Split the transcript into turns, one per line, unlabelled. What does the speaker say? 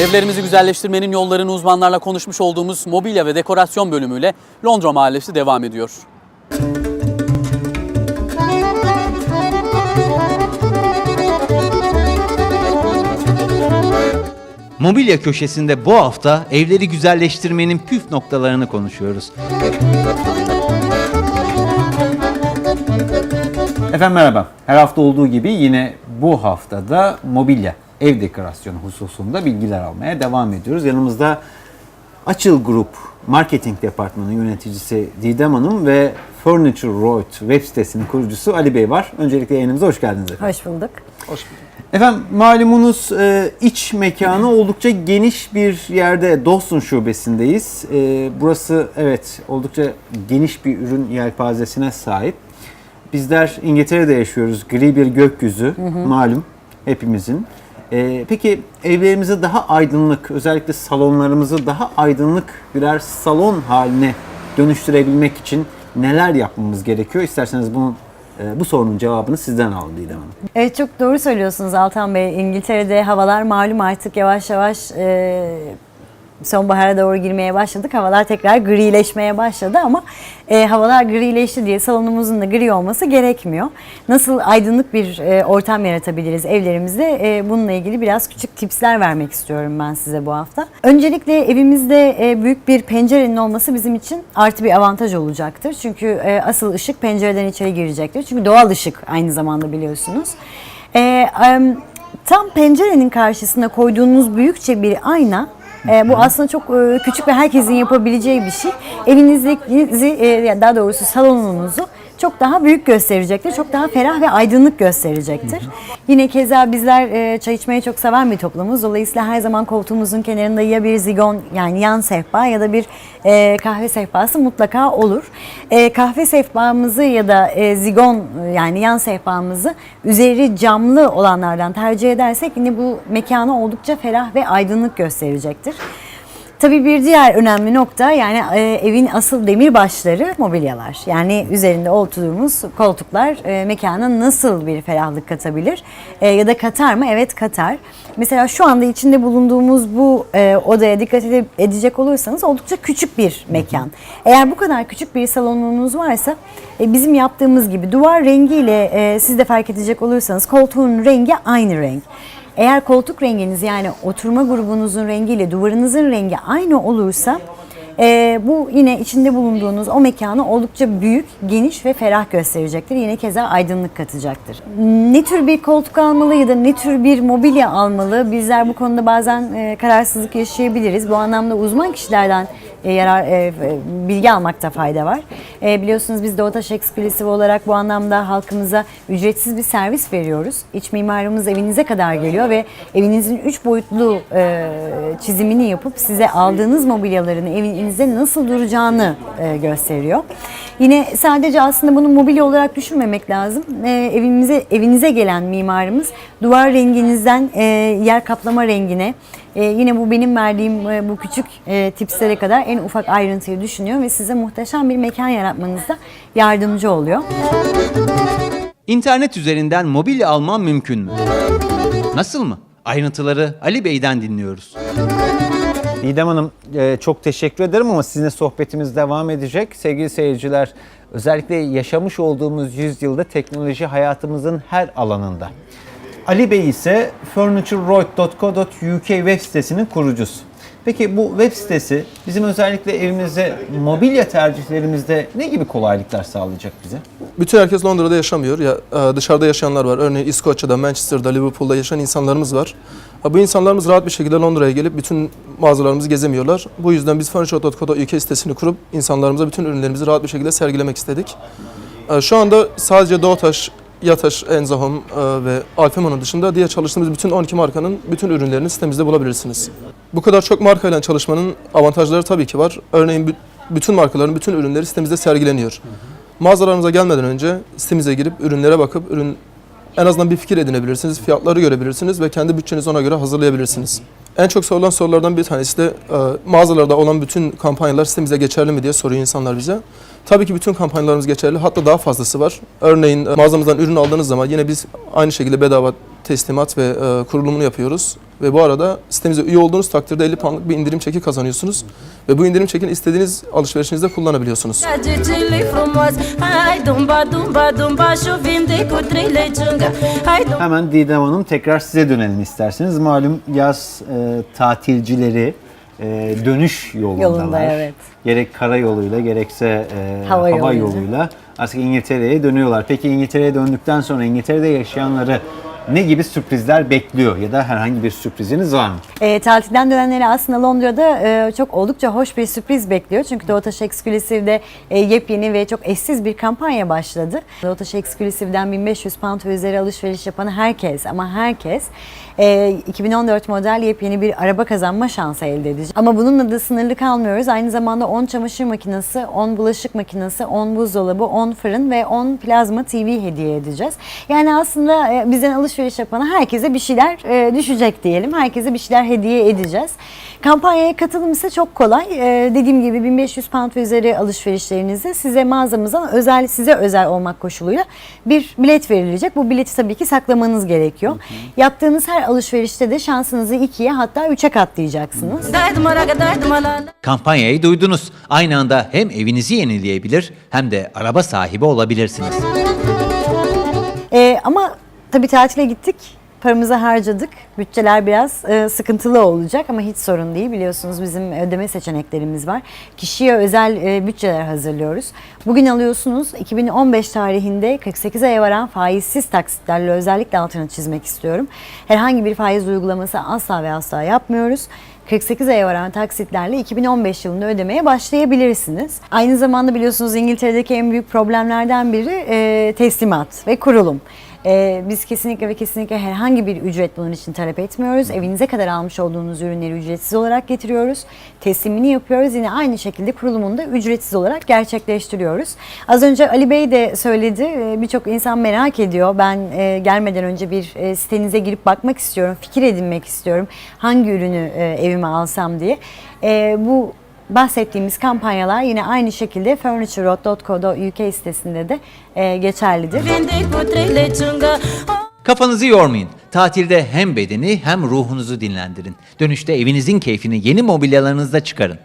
Evlerimizi güzelleştirmenin yollarını uzmanlarla konuşmuş olduğumuz mobilya ve dekorasyon bölümüyle Londra Mahallesi devam ediyor.
Mobilya köşesinde bu hafta evleri güzelleştirmenin püf noktalarını konuşuyoruz. Efendim merhaba. Her hafta olduğu gibi yine bu haftada mobilya, ev dekorasyonu hususunda bilgiler almaya devam ediyoruz. Yanımızda Açıl Grup Marketing Departmanı yöneticisi Didem Hanım ve Furniture Road web sitesinin kurucusu Ali Bey var. Öncelikle yayınımıza hoş geldiniz efendim.
Hoş bulduk.
Efendim malumunuz e, iç mekanı oldukça geniş bir yerde Dawson şubesindeyiz. E, burası evet oldukça geniş bir ürün yelpazesine sahip. Bizler İngiltere'de yaşıyoruz. Gri bir gökyüzü malum hepimizin. E, peki evlerimizi daha aydınlık, özellikle salonlarımızı daha aydınlık birer salon haline dönüştürebilmek için neler yapmamız gerekiyor? İsterseniz bunun e, bu sorunun cevabını sizden alalım Didem Hanım.
Evet çok doğru söylüyorsunuz Altan Bey. İngiltere'de havalar malum artık yavaş yavaş e, sonbahara doğru girmeye başladık. Havalar tekrar grileşmeye başladı ama e, havalar grileşti diye salonumuzun da gri olması gerekmiyor. Nasıl aydınlık bir e, ortam yaratabiliriz evlerimizde? E, bununla ilgili biraz küçük tipsler vermek istiyorum ben size bu hafta. Öncelikle evimizde e, büyük bir pencerenin olması bizim için artı bir avantaj olacaktır. Çünkü e, asıl ışık pencereden içeri girecektir. Çünkü doğal ışık aynı zamanda biliyorsunuz. E, em, tam pencerenin karşısına koyduğunuz büyükçe bir ayna e, bu aslında çok e, küçük ve herkesin yapabileceği bir şey. Evinizi, e, daha doğrusu salonunuzu çok daha büyük gösterecektir. Çok daha ferah ve aydınlık gösterecektir. Yine keza bizler e, çay içmeyi çok seven bir toplumuz. Dolayısıyla her zaman koltuğumuzun kenarında ya bir zigon yani yan sehpa ya da bir e, kahve sehpası mutlaka olur. E, kahve sehpamızı ya da zigon yani yan sehpamızı üzeri camlı olanlardan tercih edersek yine bu mekanı oldukça ferah ve aydınlık gösterecektir. Tabii bir diğer önemli nokta yani e, evin asıl demir başları mobilyalar. Yani üzerinde oturduğumuz koltuklar e, mekana nasıl bir ferahlık katabilir? E, ya da katar mı? Evet katar. Mesela şu anda içinde bulunduğumuz bu e, odaya dikkat ede- edecek olursanız oldukça küçük bir mekan. Eğer bu kadar küçük bir salonunuz varsa e, bizim yaptığımız gibi duvar rengiyle e, siz de fark edecek olursanız koltuğun rengi aynı renk. Eğer koltuk renginiz yani oturma grubunuzun rengiyle duvarınızın rengi aynı olursa e, bu yine içinde bulunduğunuz o mekanı oldukça büyük, geniş ve ferah gösterecektir. Yine keza aydınlık katacaktır. Ne tür bir koltuk almalı ya da ne tür bir mobilya almalı? Bizler bu konuda bazen e, kararsızlık yaşayabiliriz. Bu anlamda uzman kişilerden e, yarar e, e, bilgi almakta fayda var. E, biliyorsunuz biz Doğutaş Eksklusif olarak bu anlamda halkımıza ücretsiz bir servis veriyoruz. İç mimarımız evinize kadar geliyor ve evinizin üç boyutlu e, çizimini yapıp size aldığınız mobilyaların evinizde nasıl duracağını e, gösteriyor. Yine sadece aslında bunu mobilya olarak düşünmemek lazım. E, evimize evinize gelen mimarımız duvar renginizden e, yer kaplama rengine e, yine bu benim verdiğim e, bu küçük e, tipslere kadar en ufak ayrıntıyı düşünüyor ve size muhteşem bir mekan yaratmanızda yardımcı oluyor.
İnternet üzerinden mobilya alman mümkün mü? Nasıl mı? Ayrıntıları Ali Bey'den dinliyoruz. Didem Hanım e, çok teşekkür ederim ama sizinle sohbetimiz devam edecek. Sevgili seyirciler özellikle yaşamış olduğumuz yüzyılda teknoloji hayatımızın her alanında. Ali Bey ise furnitureroyd.co.uk web sitesinin kurucusu. Peki bu web sitesi bizim özellikle evimizde mobilya tercihlerimizde ne gibi kolaylıklar sağlayacak bize?
Bütün herkes Londra'da yaşamıyor. Ya e, dışarıda yaşayanlar var. Örneğin İskoçya'da, Manchester'da, Liverpool'da yaşayan insanlarımız var. Ha, Bu insanlarımız rahat bir şekilde Londra'ya gelip bütün mağazalarımızı gezemiyorlar. Bu yüzden biz furniture.co.uk sitesini kurup insanlarımıza bütün ürünlerimizi rahat bir şekilde sergilemek istedik. E, Şu anda sadece Doğutaş, Yataş, Enzahom e, ve Alfemon'un dışında diğer çalıştığımız bütün 12 markanın bütün ürünlerini sitemizde bulabilirsiniz. Bu kadar çok markayla çalışmanın avantajları tabii ki var. Örneğin bü- bütün markaların bütün ürünleri sitemizde sergileniyor. Mağazalarımıza gelmeden önce sitemize girip ürünlere bakıp ürün en azından bir fikir edinebilirsiniz, fiyatları görebilirsiniz ve kendi bütçenizi ona göre hazırlayabilirsiniz. En çok sorulan sorulardan bir tanesi de e, mağazalarda olan bütün kampanyalar sitemize geçerli mi diye soruyor insanlar bize. Tabii ki bütün kampanyalarımız geçerli, hatta daha fazlası var. Örneğin e, mağazamızdan ürün aldığınız zaman yine biz aynı şekilde bedava teslimat ve e, kurulumunu yapıyoruz. Ve bu arada sitemize üye olduğunuz takdirde 50 poundlık bir indirim çeki kazanıyorsunuz. Ve bu indirim çekini istediğiniz alışverişinizde kullanabiliyorsunuz.
Hemen Didem Hanım tekrar size dönelim isterseniz. Malum yaz e, tatilcileri e, dönüş yolundalar.
Yolunda, evet.
Gerek karayoluyla gerekse e,
Hava
hava,
yoluyla.
yoluyla artık İngiltere'ye dönüyorlar. Peki İngiltere'ye döndükten sonra İngiltere'de yaşayanları ne gibi sürprizler bekliyor ya da herhangi bir sürpriziniz var mı?
E, tatilden dönenleri aslında Londra'da e, çok oldukça hoş bir sürpriz bekliyor. Çünkü Doğutaş Exclusive'de e, yepyeni ve çok eşsiz bir kampanya başladı. Doğutaş Exclusive'den 1500 pound ve üzeri alışveriş yapan herkes ama herkes e, 2014 model yepyeni bir araba kazanma şansı elde edecek. Ama bununla da sınırlı kalmıyoruz. Aynı zamanda 10 çamaşır makinesi, 10 bulaşık makinesi, 10 buzdolabı, 10 fırın ve 10 plazma TV hediye edeceğiz. Yani aslında e, bizden alışveriş yapan herkese bir şeyler e, düşecek diyelim. Herkese bir şeyler hediye edeceğiz. Kampanyaya katılım ise çok kolay. E, dediğim gibi 1500 pound ve üzeri alışverişlerinizi size mağazamızdan özel size özel olmak koşuluyla bir bilet verilecek. Bu bileti tabii ki saklamanız gerekiyor. Yaptığınız her alışverişte de şansınızı ikiye hatta üçe katlayacaksınız.
Kampanyayı duydunuz. Aynı anda hem evinizi yenileyebilir hem de araba sahibi olabilirsiniz.
Ee, ama tabii tatile gittik. Paramızı harcadık. Bütçeler biraz e, sıkıntılı olacak ama hiç sorun değil. Biliyorsunuz bizim ödeme seçeneklerimiz var. Kişiye özel e, bütçeler hazırlıyoruz. Bugün alıyorsunuz 2015 tarihinde 48 aya varan faizsiz taksitlerle özellikle altını çizmek istiyorum. Herhangi bir faiz uygulaması asla ve asla yapmıyoruz. 48 aya varan taksitlerle 2015 yılında ödemeye başlayabilirsiniz. Aynı zamanda biliyorsunuz İngiltere'deki en büyük problemlerden biri e, teslimat ve kurulum. E, biz kesinlikle ve kesinlikle herhangi bir ücret bunun için talep etmiyoruz. Evinize kadar almış olduğunuz ürünleri ücretsiz olarak getiriyoruz. Teslimini yapıyoruz. Yine aynı şekilde kurulumunu da ücretsiz olarak gerçekleştiriyoruz. Az önce Ali Bey de söyledi. E, Birçok insan merak ediyor. Ben e, gelmeden önce bir e, sitenize girip bakmak istiyorum. Fikir edinmek istiyorum. Hangi ürünü e, evime alsam diye. E, bu bahsettiğimiz kampanyalar yine aynı şekilde furnitureroad.co.uk sitesinde de e, geçerlidir.
Kafanızı yormayın. Tatilde hem bedeni hem ruhunuzu dinlendirin. Dönüşte evinizin keyfini yeni mobilyalarınızda çıkarın.